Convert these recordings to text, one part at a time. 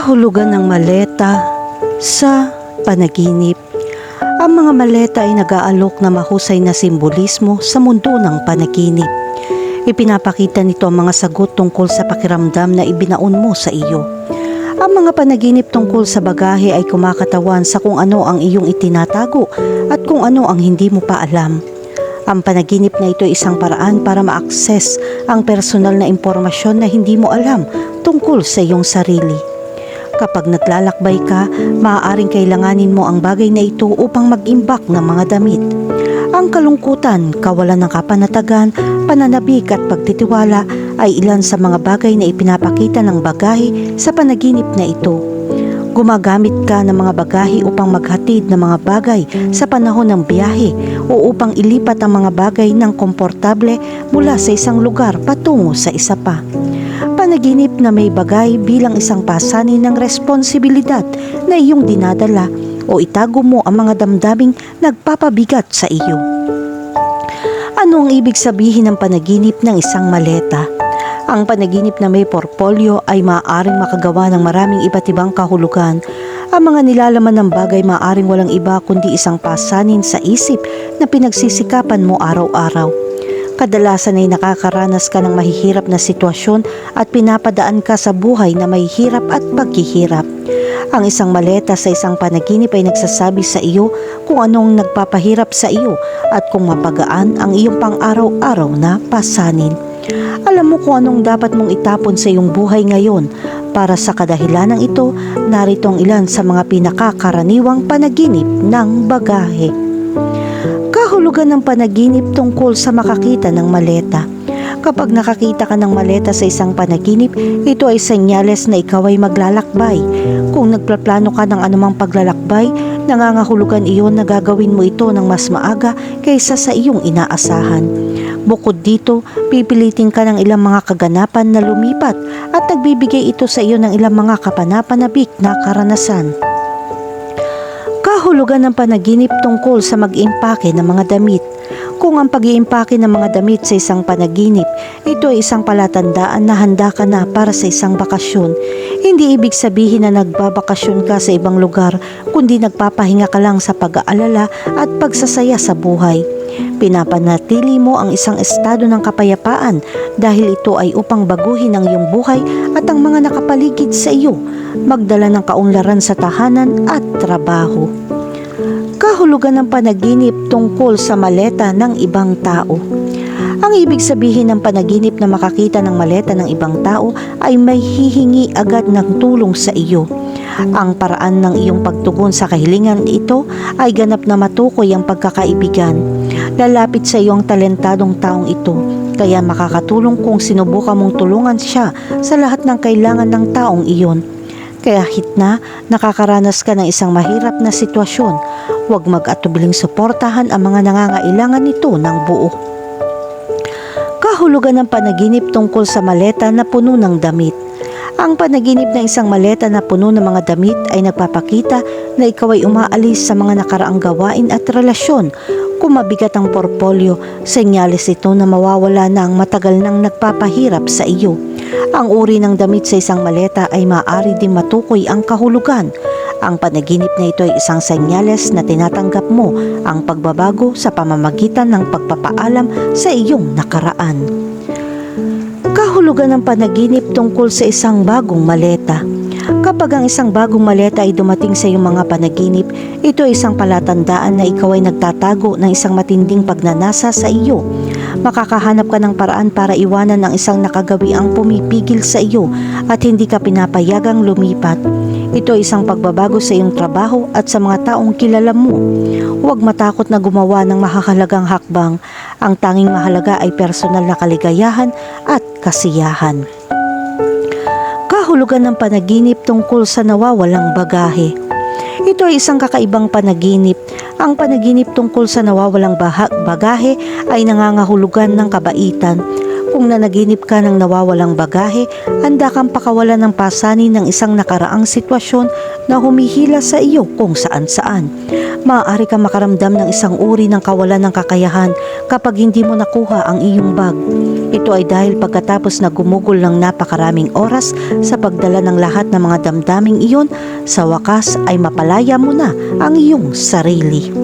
Kahulugan ng maleta sa panaginip. Ang mga maleta ay nag-aalok na mahusay na simbolismo sa mundo ng panaginip. Ipinapakita nito ang mga sagot tungkol sa pakiramdam na ibinaon mo sa iyo. Ang mga panaginip tungkol sa bagahe ay kumakatawan sa kung ano ang iyong itinatago at kung ano ang hindi mo pa alam. Ang panaginip na ito ay isang paraan para ma-access ang personal na impormasyon na hindi mo alam tungkol sa iyong sarili. Kapag naglalakbay ka, maaaring kailanganin mo ang bagay na ito upang mag-imbak ng mga damit. Ang kalungkutan, kawalan ng kapanatagan, pananabik at pagtitiwala ay ilan sa mga bagay na ipinapakita ng bagahe sa panaginip na ito. Gumagamit ka ng mga bagahe upang maghatid ng mga bagay sa panahon ng biyahe o upang ilipat ang mga bagay ng komportable mula sa isang lugar patungo sa isa pa. Panaginip na may bagay bilang isang pasanin ng responsibilidad na iyong dinadala o itago mo ang mga damdaming nagpapabigat sa iyo. Ano ang ibig sabihin ng panaginip ng isang maleta? Ang panaginip na may portfolio ay maaaring makagawa ng maraming iba't ibang kahulugan. Ang mga nilalaman ng bagay maaaring walang iba kundi isang pasanin sa isip na pinagsisikapan mo araw-araw. Kadalasan ay nakakaranas ka ng mahihirap na sitwasyon at pinapadaan ka sa buhay na may hirap at paghihirap. Ang isang maleta sa isang panaginip ay nagsasabi sa iyo kung anong nagpapahirap sa iyo at kung mapagaan ang iyong pang-araw-araw na pasanin. Alam mo kung anong dapat mong itapon sa iyong buhay ngayon. Para sa kadahilanang ito, narito ang ilan sa mga pinakakaraniwang panaginip ng bagahe. Kahulugan ng panaginip tungkol sa makakita ng maleta. Kapag nakakita ka ng maleta sa isang panaginip, ito ay senyales na ikaw ay maglalakbay. Kung nagplaplano ka ng anumang paglalakbay, nangangahulugan iyon na gagawin mo ito ng mas maaga kaysa sa iyong inaasahan. Bukod dito, pipilitin ka ng ilang mga kaganapan na lumipat at nagbibigay ito sa iyo ng ilang mga kapanapanabik na karanasan. Kahulugan ng panaginip tungkol sa mag-impake ng mga damit. Kung ang pag-iimpake ng mga damit sa isang panaginip, ito ay isang palatandaan na handa ka na para sa isang bakasyon. Hindi ibig sabihin na nagbabakasyon ka sa ibang lugar, kundi nagpapahinga ka lang sa pag-aalala at pagsasaya sa buhay. Pinapanatili mo ang isang estado ng kapayapaan dahil ito ay upang baguhin ang iyong buhay at ang mga nakapaligid sa iyo, magdala ng kaunlaran sa tahanan at trabaho. Kahulugan ng panaginip tungkol sa maleta ng ibang tao. Ang ibig sabihin ng panaginip na makakita ng maleta ng ibang tao ay may hihingi agad ng tulong sa iyo. Ang paraan ng iyong pagtugon sa kahilingan ito ay ganap na matukoy ang pagkakaibigan. Lalapit sa iyo ang talentadong taong ito, kaya makakatulong kung sinubukan mong tulungan siya sa lahat ng kailangan ng taong iyon. Kaya hit na nakakaranas ka ng isang mahirap na sitwasyon, huwag mag-atubiling suportahan ang mga nangangailangan nito ng buo. Kahulugan ng panaginip tungkol sa maleta na puno ng damit. Ang panaginip ng isang maleta na puno ng mga damit ay nagpapakita na ikaw ay umaalis sa mga nakaraang gawain at relasyon. Kung mabigat ang portfolio, senyales ito na mawawala na ang matagal nang nagpapahirap sa iyo. Ang uri ng damit sa isang maleta ay maaari din matukoy ang kahulugan. Ang panaginip na ito ay isang senyales na tinatanggap mo ang pagbabago sa pamamagitan ng pagpapaalam sa iyong nakaraan. Kahulugan ng panaginip tungkol sa isang bagong maleta. Kapag ang isang bagong maleta ay dumating sa iyong mga panaginip, ito ay isang palatandaan na ikaw ay nagtatago ng isang matinding pagnanasa sa iyo. Makakahanap ka ng paraan para iwanan ang isang nakagawi ang pumipigil sa iyo at hindi ka pinapayagang lumipat. Ito ay isang pagbabago sa iyong trabaho at sa mga taong kilala mo. Huwag matakot na gumawa ng mahahalagang hakbang. Ang tanging mahalaga ay personal na kaligayahan at kasiyahan. Kahulugan ng panaginip tungkol sa nawawalang bagahe. Ito ay isang kakaibang panaginip. Ang panaginip tungkol sa nawawalang bagahe ay nangangahulugan ng kabaitan. Kung nanaginip ka ng nawawalang bagahe, handa kang pakawalan ng pasanin ng isang nakaraang sitwasyon na humihila sa iyo kung saan saan. Maaari kang makaramdam ng isang uri ng kawalan ng kakayahan kapag hindi mo nakuha ang iyong bag. Ito ay dahil pagkatapos na gumugol ng napakaraming oras sa pagdala ng lahat ng mga damdaming iyon, sa wakas ay mapalaya mo na ang iyong sarili.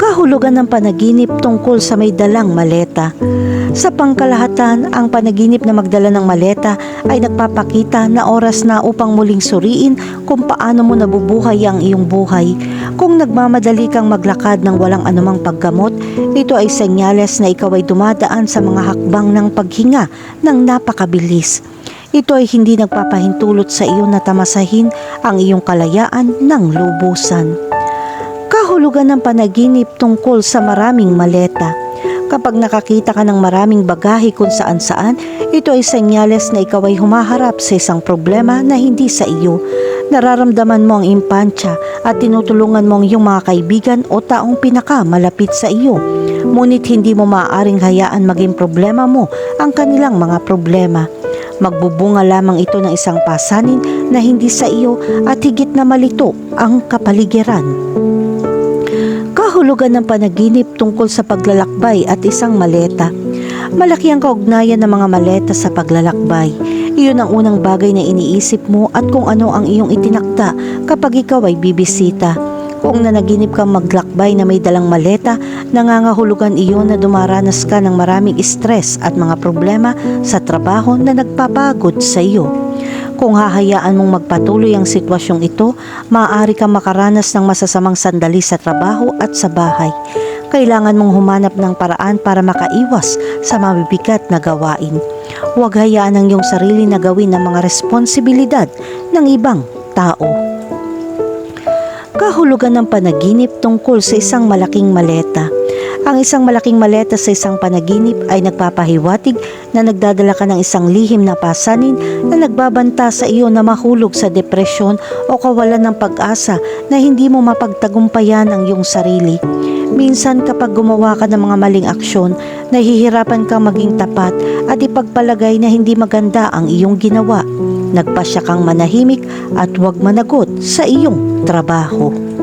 Kahulugan ng panaginip tungkol sa may dalang maleta. Sa pangkalahatan, ang panaginip na magdala ng maleta ay nagpapakita na oras na upang muling suriin kung paano mo nabubuhay ang iyong buhay. Kung nagmamadali kang maglakad ng walang anumang paggamot, ito ay senyales na ikaw ay dumadaan sa mga hakbang ng paghinga ng napakabilis. Ito ay hindi nagpapahintulot sa iyo na tamasahin ang iyong kalayaan ng lubusan kahulugan ng panaginip tungkol sa maraming maleta. Kapag nakakita ka ng maraming bagahe kung saan saan, ito ay senyales na ikaw ay humaharap sa isang problema na hindi sa iyo. Nararamdaman mo ang impansya at tinutulungan mo ang iyong mga kaibigan o taong pinaka malapit sa iyo. Ngunit hindi mo maaaring hayaan maging problema mo ang kanilang mga problema. Magbubunga lamang ito ng isang pasanin na hindi sa iyo at higit na malito ang kapaligiran kahulugan ng panaginip tungkol sa paglalakbay at isang maleta. Malaki ang kaugnayan ng mga maleta sa paglalakbay. Iyon ang unang bagay na iniisip mo at kung ano ang iyong itinakda kapag ikaw ay bibisita. Kung nanaginip kang maglakbay na may dalang maleta, nangangahulugan iyon na dumaranas ka ng maraming stress at mga problema sa trabaho na nagpapagod sa iyo. Kung hahayaan mong magpatuloy ang sitwasyong ito, maaari kang makaranas ng masasamang sandali sa trabaho at sa bahay. Kailangan mong humanap ng paraan para makaiwas sa mabibigat na gawain. Huwag hayaan ang iyong sarili na gawin ng mga responsibilidad ng ibang tao. Kahulugan ng panaginip tungkol sa isang malaking maleta. Ang isang malaking maleta sa isang panaginip ay nagpapahiwatig na nagdadala ka ng isang lihim na pasanin na nagbabanta sa iyo na mahulog sa depresyon o kawalan ng pag-asa na hindi mo mapagtagumpayan ang iyong sarili. Minsan kapag gumawa ka ng mga maling aksyon, nahihirapan kang maging tapat at ipagpalagay na hindi maganda ang iyong ginawa. Nagpasya kang manahimik at huwag managot sa iyong trabaho.